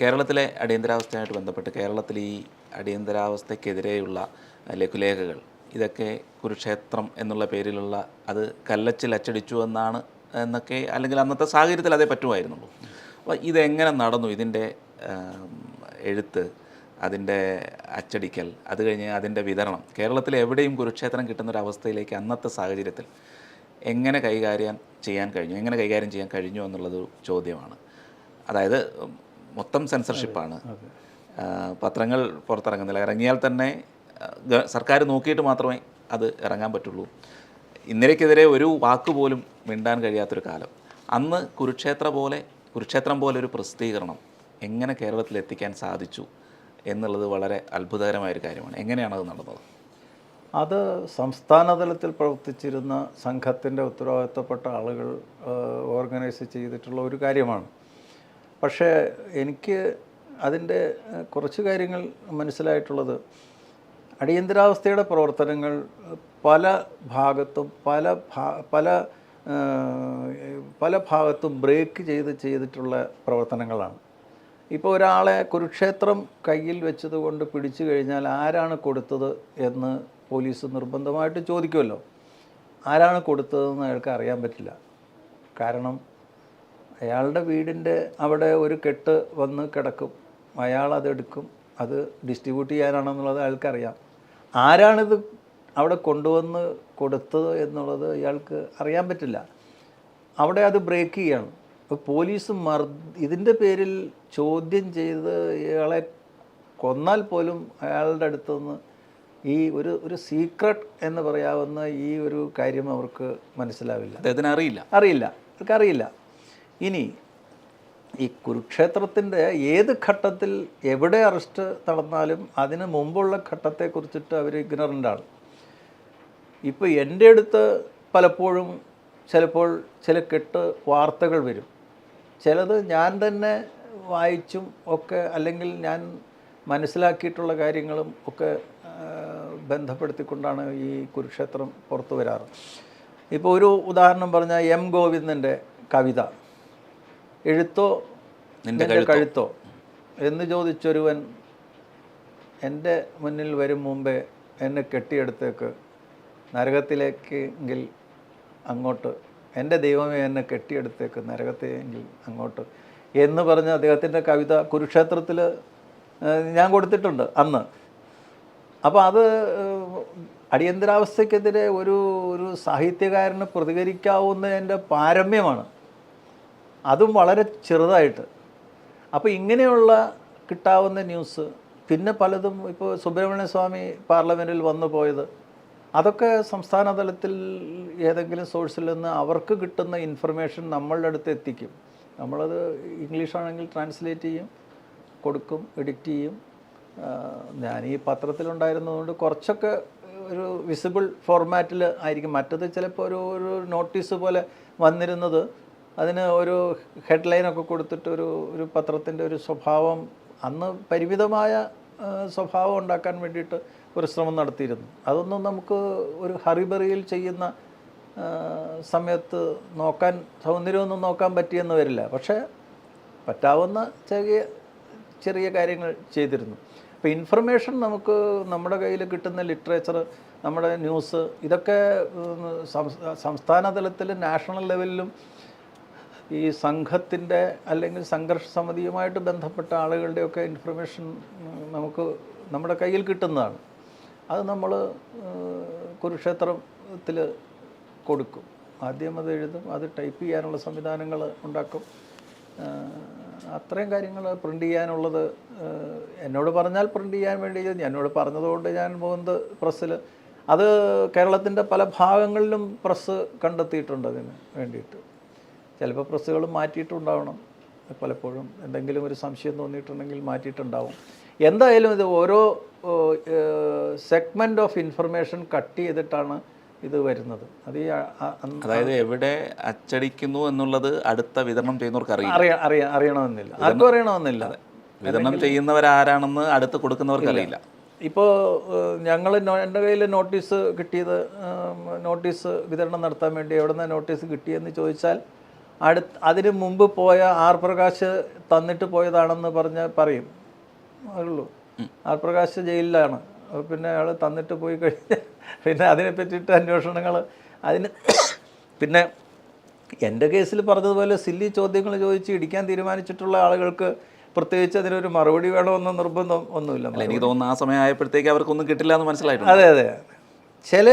കേരളത്തിലെ അടിയന്തരാവസ്ഥയുമായിട്ട് ബന്ധപ്പെട്ട് കേരളത്തിൽ ഈ അടിയന്തരാവസ്ഥയ്ക്കെതിരെയുള്ള ലഘുലേഖകൾ ഇതൊക്കെ കുരുക്ഷേത്രം എന്നുള്ള പേരിലുള്ള അത് കല്ലച്ചിൽ അച്ചടിച്ചു എന്നാണ് എന്നൊക്കെ അല്ലെങ്കിൽ അന്നത്തെ സാഹചര്യത്തിൽ അതേ പറ്റുമായിരുന്നുള്ളൂ. അപ്പോൾ ഇതെങ്ങനെ നടന്നു? ഇതിന്റെ എഴുത്ത് അതിന്റെ അച്ചടിക്കൽ അത് കഴിഞ്ഞ് അതിന്റെ വിതരണം. കേരളത്തിൽ എവിടെയും കുരുക്ഷേത്രം കിട്ടുന്ന ഒരു അവസ്ഥയിലേക്ക് അന്നത്തെ സാഹചര്യത്തിൽ എങ്ങനെ കൈകാര്യം ചെയ്യാൻ കഴിഞ്ഞു? എങ്ങനെ കൈകാര്യം ചെയ്യാൻ കഴിഞ്ഞു എന്നുള്ളത് ചോദ്യമാണ്. അതായത് മൊത്തം സെൻസർഷിപ്പാണ് പത്രങ്ങൾ പുറത്തിറങ്ങുന്നില്ല. ഇറങ്ങിയാൽ തന്നെ സർക്കാർ നോക്കിയിട്ട് മാത്രമേ അത് ഇറങ്ങാൻ പറ്റുള്ളൂ. ഇന്ദിരയ്ക്കെതിരെ ഒരു വാക്ക് പോലും മിണ്ടാൻ കഴിയാത്തൊരു കാലം. അന്ന് കുരുക്ഷേത്ര പോലെ കുരുക്ഷേത്രം പോലെ ഒരു പ്രസിദ്ധീകരണം എങ്ങനെ കേരളത്തിൽ എത്തിക്കാൻ സാധിച്ചു എന്നുള്ളത് വളരെ അത്ഭുതകരമായൊരു കാര്യമാണ്. എങ്ങനെയാണ് അത് നടന്നത്? അത് സംസ്ഥാന തലത്തിൽ പ്രവർത്തിച്ചിരുന്ന സംഘത്തിന്റെ ഉത്തരവാദിത്തപ്പെട്ട ആളുകൾ ഓർഗനൈസ് ചെയ്തിട്ടുള്ള ഒരു കാര്യമാണ്. പക്ഷേ എനിക്ക് അതിന്റെ കുറച്ച് കാര്യങ്ങൾ മനസ്സിലായിട്ടുള്ളത്. അടിയന്തരാവസ്ഥയുടെ പ്രവർത്തനങ്ങൾ പല ഭാഗത്തും പല പല പല ഭാഗത്തും ബ്രേക്ക് ചെയ്ത് ചെയ്തിട്ടുള്ള പ്രവർത്തനങ്ങളാണ്. ഇപ്പോൾ ഒരാളെ കുരുക്ഷേത്രം കയ്യിൽ വെച്ചതുകൊണ്ട് പിടിച്ചു കഴിഞ്ഞാൽ ആരാണ് കൊടുത്തത് എന്ന് പോലീസ് നിർബന്ധമായിട്ട് ചോദിക്കുമല്ലോ. ആരാണ് കൊടുത്തതെന്ന് അയാൾക്ക് അറിയാൻ പറ്റില്ല. കാരണം അയാളുടെ വീടിന്റെ അവിടെ ഒരു കെട്ട് വന്ന് കിടക്കും. അയാൾ അതെടുക്കും അത് ഡിസ്ട്രിബ്യൂട്ട് ചെയ്യാനാണെന്നുള്ളത് അയാൾക്കറിയാം. ആരാണിത് അവിടെ കൊണ്ടുവന്ന് കൊടുത്തത് എന്നുള്ളത് ഇയാൾക്ക് അറിയാൻ പറ്റില്ല. അവിടെ അത് ബ്രേക്ക് ചെയ്യണം. ഇപ്പോൾ പോലീസ് മർ ഇതിന്റെ പേരിൽ ചോദ്യം ചെയ്ത് ഇയാളെ കൊന്നാൽ പോലും അയാളുടെ അടുത്തുനിന്ന് ഈ ഒരു ഒരു സീക്രട്ട് എന്ന് പറയാവുന്ന ഈ ഒരു കാര്യം അവർക്ക് മനസ്സിലാവില്ല. അദ്ദേഹത്തിന് അറിയില്ല? അറിയില്ല. അവർക്കറിയില്ല ഇനി ഈ കുരുക്ഷേത്രത്തിന്റെ ഏത് ഘട്ടത്തിൽ എവിടെ അറസ്റ്റ് നടന്നാലും അതിന് മുമ്പുള്ള ഘട്ടത്തെക്കുറിച്ചിട്ട് അവർ ഇഗ്നറന്റ് ആണ് ഇപ്പോൾ എന്റെ അടുത്ത് പലപ്പോഴും ചിലപ്പോൾ ചില കെട്ട് വാർത്തകൾ വരും. ചിലത് ഞാൻ തന്നെ വായിച്ചും ഒക്കെ അല്ലെങ്കിൽ ഞാൻ മനസ്സിലാക്കിയിട്ടുള്ള കാര്യങ്ങളും ഒക്കെ ബന്ധപ്പെടുത്തിക്കൊണ്ടാണ് ഈ കുരുക്ഷേത്രം പുറത്തു വരാറ്. ഇപ്പോൾ ഒരു ഉദാഹരണം പറഞ്ഞാൽ എം ഗോവിന്ദന്റെ കവിത. എഴുത്തോ നിന്റെ കഴുത്തോ? എന്ന് ചോദിച്ചൊരുവൻ എന്റെ മുന്നിൽ വരും മുമ്പേ എന്നെ കെട്ടിയെടുത്തേക്ക്. നരകത്തിലേക്കെങ്കിൽ അങ്ങോട്ട്. എന്റെ ദൈവമേ എന്നെ കെട്ടിയെടുത്തേക്ക് നരകത്തെങ്കിൽ അങ്ങോട്ട്. എന്ന് പറഞ്ഞ അദ്ദേഹത്തിന്റെ കവിത കുരുക്ഷേത്രത്തിൽ ഞാൻ കൊടുത്തിട്ടുണ്ട് അന്ന്. അപ്പോൾ അത് അടിയന്തരാവസ്ഥയ്ക്കെതിരെ ഒരു ഒരു സാഹിത്യകാരന് പ്രതികരിക്കാവുന്നതിന്റെ പാരമ്യമാണ്. അതും വളരെ ചെറുതായിട്ട്. അപ്പോൾ ഇങ്ങനെയുള്ള കിട്ടാവുന്ന ന്യൂസ് പിന്നെ പലതും ഇപ്പോൾ സുബ്രഹ്മണ്യ സ്വാമി പാർലമെന്റിൽ വന്നു പോയത്. അതൊക്കെ സംസ്ഥാന തലത്തിൽ ഏതെങ്കിലും സോഴ്സിൽ നിന്ന് അവർക്ക് കിട്ടുന്ന ഇൻഫർമേഷൻ നമ്മളുടെ അടുത്ത് എത്തിക്കും. നമ്മളത് ഇംഗ്ലീഷാണെങ്കിൽ ട്രാൻസ്ലേറ്റ് ചെയ്യും കൊടുക്കും എഡിറ്റ് ചെയ്യും. ഞാൻ ഈ പത്രത്തിലുണ്ടായിരുന്നതുകൊണ്ട് കുറച്ചൊക്കെ ഒരു വിസിബിൾ ഫോർമാറ്റിൽ ആയിരിക്കും. മറ്റത് ചിലപ്പോൾ ഒരു ഒരു നോട്ടീസ് പോലെ വന്നിരുന്നത് അതിന് ഒരു ഹെഡ്ലൈനൊക്കെ കൊടുത്തിട്ട് ഒരു ഒരു പത്രത്തിന്റെ ഒരു സ്വഭാവം അന്ന് പരിമിതമായ സ്വഭാവം ഉണ്ടാക്കാൻ വേണ്ടിയിട്ട് ഒരു ശ്രമം നടത്തിയിരുന്നു. അതൊന്നും നമുക്ക് ഒരു ഹറിബറിയിൽ ചെയ്യുന്ന സമയത്ത് നോക്കാൻ സൗന്ദര്യമൊന്നും നോക്കാൻ പറ്റിയെന്ന് വരില്ല. പക്ഷേ പറ്റാവുന്ന ചെറിയ ചെറിയ കാര്യങ്ങൾ ചെയ്തിരുന്നു. അപ്പോൾ ഇൻഫർമേഷൻ നമുക്ക് നമ്മുടെ കയ്യിൽ കിട്ടുന്ന ലിറ്ററേച്ചർ നമ്മുടെ ന്യൂസ് ഇതൊക്കെ സംസ്ഥാന തലത്തിലും നാഷണൽ ലെവലിലും ഈ സംഘത്തിന്റെ അല്ലെങ്കിൽ സംഘർഷ സമിതിയുമായിട്ട് ബന്ധപ്പെട്ട ആളുകളുടെയൊക്കെ ഇൻഫർമേഷൻ നമുക്ക് നമ്മുടെ കയ്യിൽ കിട്ടുന്നതാണ്. അത് നമ്മൾ കുരുക്ഷേത്രത്തിൽ കൊടുക്കും. ആദ്യം അത് എഴുതും അത് ടൈപ്പ് ചെയ്യാനുള്ള സംവിധാനങ്ങൾ ഉണ്ടാക്കും. അത്രയും കാര്യങ്ങൾ പ്രിന്റ് ചെയ്യാനുള്ളത് എന്നോട് പറഞ്ഞാൽ പ്രിന്റ് ചെയ്യാൻ വേണ്ടി എന്നോട് പറഞ്ഞതുകൊണ്ട് ഞാൻ പോകുന്നത് പ്രസ്സിൽ. അത് കേരളത്തിന്റെ പല ഭാഗങ്ങളിലും പ്രസ് കണ്ടെത്തിയിട്ടുണ്ട് അതിന് വേണ്ടിയിട്ട്. ചിലപ്പോൾ പ്രസ്സുകൾ മാറ്റിയിട്ടുണ്ടാവണം. പലപ്പോഴും എന്തെങ്കിലും ഒരു സംശയം തോന്നിയിട്ടുണ്ടെങ്കിൽ മാറ്റിയിട്ടുണ്ടാവും. എന്തായാലും ഇത് ഓരോ സെഗ്മെന്റ് ഓഫ് ഇൻഫർമേഷൻ കട്ട് ചെയ്തിട്ടാണ് ഇത് വരുന്നത്. അത് അതായത് എവിടെ അച്ചടിക്കുന്നു എന്നുള്ളത് അടുത്ത വിതരണം ചെയ്യുന്നവർക്ക് അറിയാം അറിയാ അറിയാ അറിയണമെന്നില്ല. ആർക്കും അറിയണമെന്നില്ല. വിതരണം ചെയ്യുന്നവരാരാണെന്ന് അടുത്ത് കൊടുക്കുന്നവർക്ക് അറിയില്ല. ഇപ്പോൾ ഞങ്ങൾ എന്റെ കയ്യിൽ നോട്ടീസ് കിട്ടിയത് നോട്ടീസ് വിതരണം നടത്താൻ വേണ്ടി എവിടെ നിന്ന് നോട്ടീസ് കിട്ടിയെന്ന് ചോദിച്ചാൽ അടുത്ത് അതിന് മുമ്പ് പോയ ആർ പ്രകാശ് തന്നിട്ട് പോയതാണെന്ന് പറഞ്ഞ് പറയും. ഉള്ളൂ. ആർ പ്രകാശ് ജയിലിലാണ്. പിന്നെ അയാൾ തന്നിട്ട് പോയി കഴിഞ്ഞാൽ പിന്നെ അതിനെ പറ്റിയിട്ട് അന്വേഷണങ്ങൾ അതിന് പിന്നെ എന്റെ കേസിൽ പറഞ്ഞതുപോലെ സില്ലി ചോദ്യങ്ങൾ ചോദിച്ച് ഇടിക്കാൻ തീരുമാനിച്ചിട്ടുള്ള ആളുകൾക്ക് പ്രത്യേകിച്ച് അതിനൊരു മറുപടി വേണമെന്ന നിർബന്ധം ഒന്നുമില്ല. എനിക്ക് തോന്നുന്നു ആ സമയം ആയപ്പോഴത്തേക്ക് അവർക്കൊന്നും കിട്ടില്ല എന്ന് മനസ്സിലായിട്ടുണ്ട്. അതെ അതെ. ചില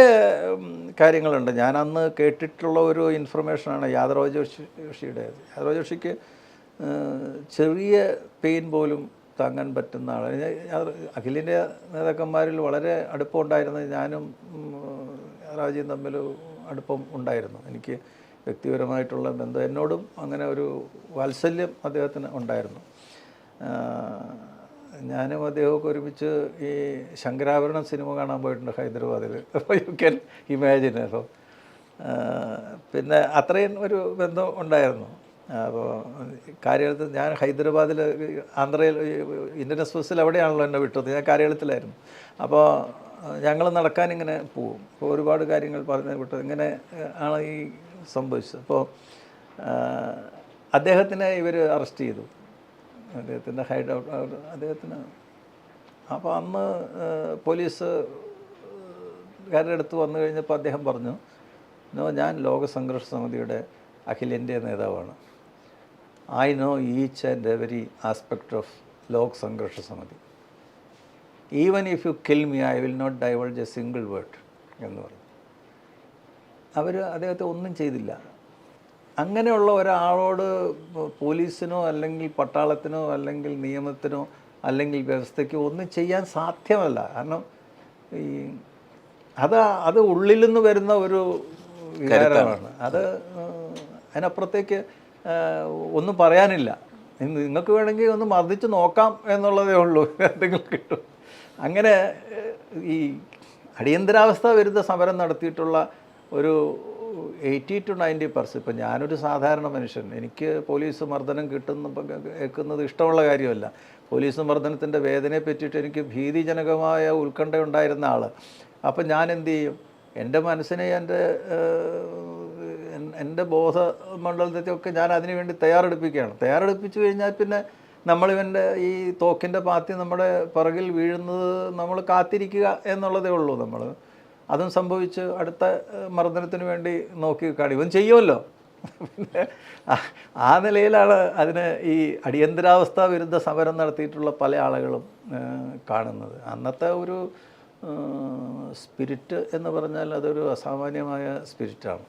കാര്യങ്ങളുണ്ട്. ഞാൻ അന്ന് കേട്ടിട്ടുള്ള ഒരു ഇൻഫർമേഷനാണ് യാദവ് ജോഷിയുടെ യാദവ് ജോഷിക്ക് ചെറിയ പെയിൻ പോലും താങ്ങാൻ പറ്റുന്ന ആൾ അഖിലിന്റെ നേതാക്കന്മാരിൽ വളരെ അടുപ്പം ഉണ്ടായിരുന്ന ഞാനും രാജയും തമ്മിൽ അടുപ്പം ഉണ്ടായിരുന്നു. എനിക്ക് വ്യക്തിപരമായിട്ടുള്ള ബന്ധം എന്നോടും അങ്ങനെ ഒരു വാത്സല്യം അദ്ദേഹത്തിന് ഉണ്ടായിരുന്നു. ഞാനും അദ്ദേഹമൊക്കെ ഒരുമിച്ച് ഈ ശങ്കരാഭരണം സിനിമ കാണാൻ പോയിട്ടുണ്ട് ഹൈദരാബാദിൽ അപ്പോൾ യു ക്യാൻ ഇമാജിൻ അപ്പോൾ പിന്നെ അത്രയും ഒരു ബന്ധം ഉണ്ടായിരുന്നു. അപ്പോൾ കാര്യത്തിൽ ഞാൻ ഹൈദരാബാദിൽ ആന്ധ്രയിൽ ഇന്ത്യൻ എക്സ്പ്രസ്സിൽ അവിടെയാണല്ലോ എന്നെ വിട്ടത്. ഞാൻ കാര്യത്തിലായിരുന്നു അപ്പോൾ ഞങ്ങൾ നടക്കാൻ ഇങ്ങനെ പോവും. അപ്പോൾ ഒരുപാട് കാര്യങ്ങൾ പറഞ്ഞു വിട്ടത് ഇങ്ങനെ ആണ് ഈ സംഭവിച്ചത്. അപ്പോൾ അദ്ദേഹത്തിനെ ഇവർ അറസ്റ്റ് ചെയ്തു. അദ്ദേഹത്തിന്റെ ഹൈഡ് ഔട്ട് അദ്ദേഹത്തിന് അപ്പോൾ അന്ന് പോലീസ് കാരുടെ വന്നു കഴിഞ്ഞപ്പോൾ അദ്ദേഹം പറഞ്ഞു നോ ഞാൻ ലോകസംഘർഷ സമിതിയുടെ അഖിലേന്ത്യാ നേതാവാണ്. I know each and every aspect of Lok Sangharsh Samiti. Even if you kill me I will not divulge a single word എന്ന് പറഞ്ഞു. അവർ അദ്ദേഹത്തെ ഒന്നും ചെയ്തില്ല. അങ്ങനെയുള്ള ഒരാളോട് പോലീസിനോ അല്ലെങ്കിൽ പട്ടാളത്തിനോ അല്ലെങ്കിൽ നിയമത്തിനോ അല്ലെങ്കിൽ വ്യവസ്ഥയ്ക്കോ ഒന്നും ചെയ്യാൻ സാധ്യമല്ല. കാരണം ഈ അത് അത് ഉള്ളിൽ നിന്ന് വരുന്ന ഒരു വികാരമാണ്. അത് അതിനപ്പുറത്തേക്ക് ഒന്നും പറയാനില്ല. നിങ്ങൾക്ക് വേണമെങ്കിൽ ഒന്ന് മർദ്ദിച്ച് നോക്കാം എന്നുള്ളതേ ഉള്ളൂ. എന്തെങ്കിലും കിട്ടും. അങ്ങനെ ഈ അടിയന്തരാവസ്ഥ വിരുദ്ധ സമരം നടത്തിയിട്ടുള്ള ഒരു എയ്റ്റി ടു നയന്റി പെർസെന്റ് ഇപ്പം ഞാനൊരു സാധാരണ മനുഷ്യൻ. എനിക്ക് പോലീസ് മർദ്ദനം കിട്ടുന്ന കേൾക്കുന്നത് ഇഷ്ടമുള്ള കാര്യമല്ല. പോലീസ് മർദ്ദനത്തിന്റെ വേദനയെ പറ്റിയിട്ട് എനിക്ക് ഭീതിജനകമായ ഉത്കണ്ഠ ഉണ്ടായിരുന്ന ആൾ അപ്പം ഞാൻ എന്ത് ചെയ്യും? എന്റെ മനസ്സിനെ എന്റെ എന്റെ ബോധ മണ്ഡലത്തെയൊക്കെ ഞാൻ അതിനു വേണ്ടി തയ്യാറെടുപ്പിക്കുകയാണ്. തയ്യാറെടുപ്പിച്ചു കഴിഞ്ഞാൽ പിന്നെ നമ്മളിവന്റെ ഈ തോക്കിന്റെ പാത്തി നമ്മുടെ പിറകിൽ വീഴുന്നത് നമ്മൾ കാത്തിരിക്കുക എന്നുള്ളതേ ഉള്ളൂ നമ്മൾ. അതും സംഭവിച്ച് അടുത്ത മർദ്ദനത്തിന് വേണ്ടി നോക്കി കാണും ഇവൻ ചെയ്യുമല്ലോ ആ നിലയിലാണ് അതിന് ഈ അടിയന്തരാവസ്ഥ വിരുദ്ധ സമരം നടത്തിയിട്ടുള്ള പല ആളുകളും കാണുന്നത്. അന്നത്തെ ഒരു സ്പിരിറ്റ് എന്ന് പറഞ്ഞാൽ അതൊരു അസാമാന്യമായ സ്പിരിറ്റാണ്.